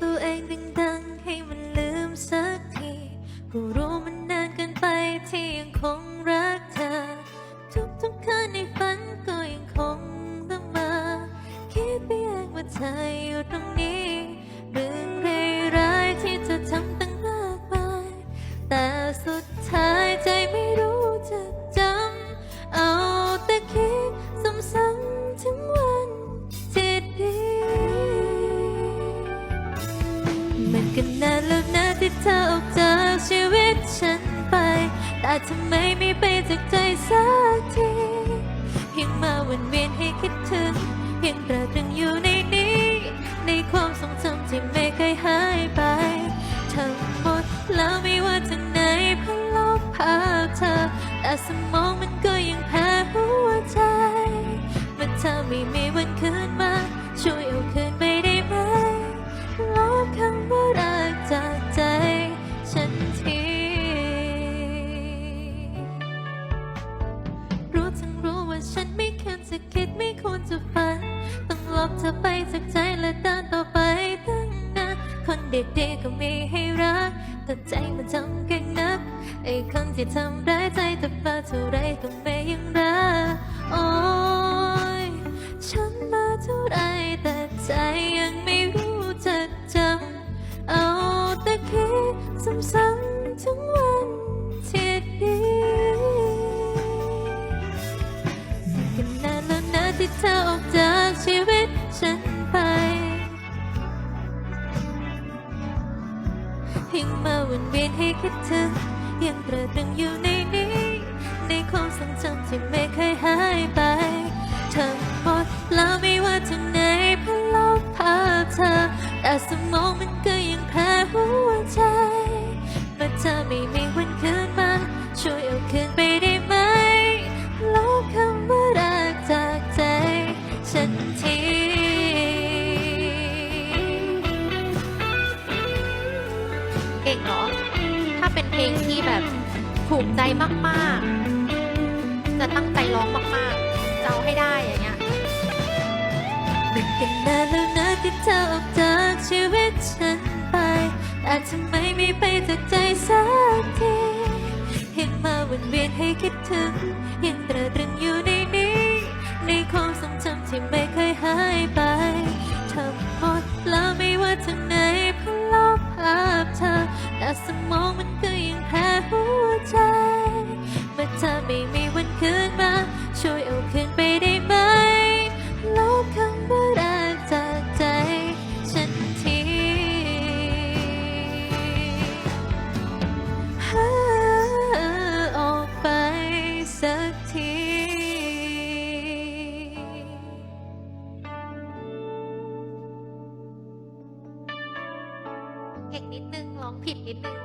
บอ มันก็นานแล้วนะที่เธอออกจากชีวิตฉันไป แต่ทำไมไม่ไปจากใจสักทียังมาวนเวียนให้คิดถึง ยังตราตรึงอยู่ในนี้ ในความทรงจำที่ไม่เคยหายไป ทั้งหมดแล้วไม่ว่าจะไหนพันลบภาพเธอ แต่สมองมันก็ยังแพ้หัวใจเมื่อเธอไม่มีวันคืนมา ช่วยเอาคืน จะคิดไม่ควรจะฝัน ต้องลบเธอไปจากใจและเดินต่อไปตั้งนานคนดีๆก็มีให้รัก แต่ใจมันจำแค่นักไอ้คนที่ทำร้ายใจแต่มาเท่าไรก็ไม่ยัง ที่เธอออกจากชีวิตฉันไปยังมาวนเวียนให้คิดถึงยังตระตึงอยู่ในนี้ ในความทรงจำที่ไม่เคยหายไป ทั้งหมดแล้วไม่ว่าทางไหน ฉันทีเก่งเหรอ ถ้าเป็นเพลงที่แบบถูกใจมากๆ จะตั้งใจร้องมากๆจะเอาให้ได้อย่างเงี้ยมันก็นนานแล้วนะที่เธอออกจากชีวิตฉันไป แต่ทำไมไม่ไปจากใจสักทียังมาวนเวียนให้คิดถึงยังตราตรึงอยู่ คืนมา ช่วยเอาคืนไปได้ไหมลบคำว่ารักจากใจ ฉันทีหาออกไปสักทีเก่งนิดนึงร้องผิดนิดนึง